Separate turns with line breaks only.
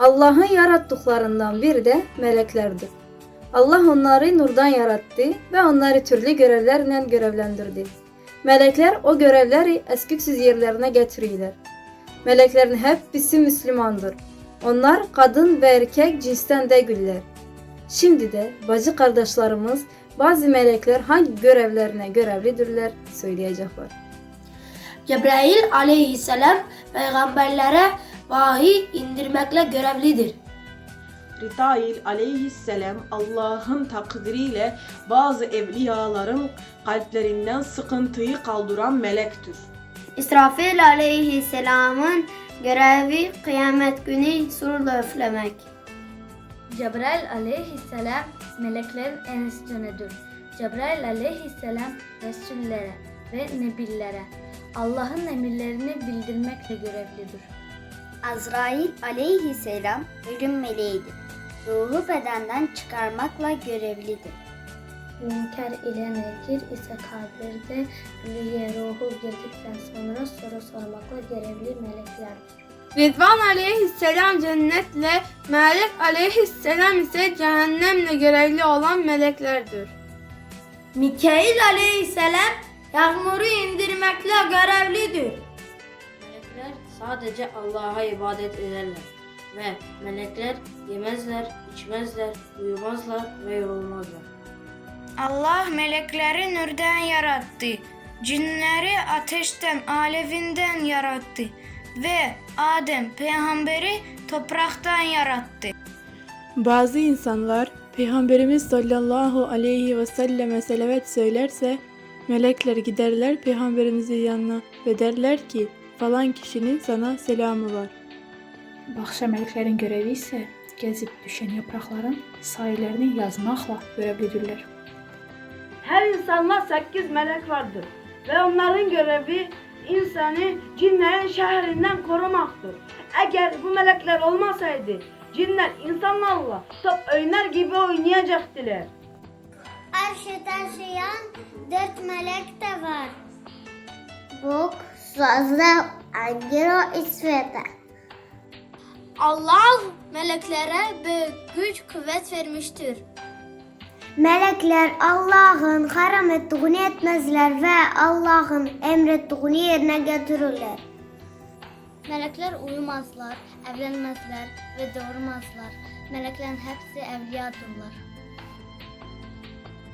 Allah'ın yarattıklarından biri de meleklerdir. Allah onları nurdan yarattı ve onları türlü görevlerle görevlendirdi. Melekler o görevleri eskiksiz yerlerine getiriyorlar. Meleklerin hepsi Müslümandır. Onlar kadın ve erkek cinsten değiller. Şimdi de bacı kardeşlerimiz bazı melekler hangi görevlerine görevlidirler söyleyecekler.
Cebrail aleyhisselam peygamberlere vahiy indirmekle görevlidir.
Ritail aleyhisselam Allah'ın takdiriyle bazı evliyaların kalplerinden sıkıntıyı kaldıran melektir.
İsrafil aleyhisselamın görevi kıyamet günü surla üflemek.
Cebrail aleyhisselam meleklerin en üstünüdür. Cebrail aleyhisselam Resullere ve Nebillere Allah'ın emirlerini bildirmekle görevlidir.
Azrail aleyhisselam ölüm meleğidir. Ruhu bedenden çıkarmakla görevlidir.
Münker ile nekir ise kabirde ölüye ruhu girdikten sonra soru sormakla görevli meleklerdir.
Ridvan aleyhisselam cennetle, Melek aleyhisselam ise cehennemle görevli olan meleklerdir.
Mikail aleyhisselam yağmuru indirmekle
sadece Allah'a ibadet ederler ve melekler yemezler, içmezler, uyumazlar ve yorulmazlar.
Allah melekleri nurdan yarattı. Cinleri ateşten, alevinden yarattı. Ve Adem peygamberi topraktan yarattı.
Bazı insanlar Peygamberimiz sallallahu aleyhi ve selleme selavet söylerse melekler giderler Peygamberimizin yanına ve derler ki falan kişinin sana selamı var.
Baxşa meleklərin görevi ise gezip düşen yaprakların sayılarını yazmakla görevlidirler.
Her insanda sekiz melek vardır ve onların görevi insanı cinlerin şehrinden korumaktır. Eğer bu melekler olmasaydı cinler insanlarla top oynar gibi oynayacaktılar.
Arşı taşıyan dört melek de var. Bok, sazda, angelo, isvete.
Allah meleklere büyük güç kuvvet vermiştir.
Melekler Allah'ın haram ettiğini etmezler ve Allah'ın emrettiğini yerine getirirler.
Melekler uyumazlar, evlenmezler ve doğurmazlar. Meleklerin hepsi evliyadırlar.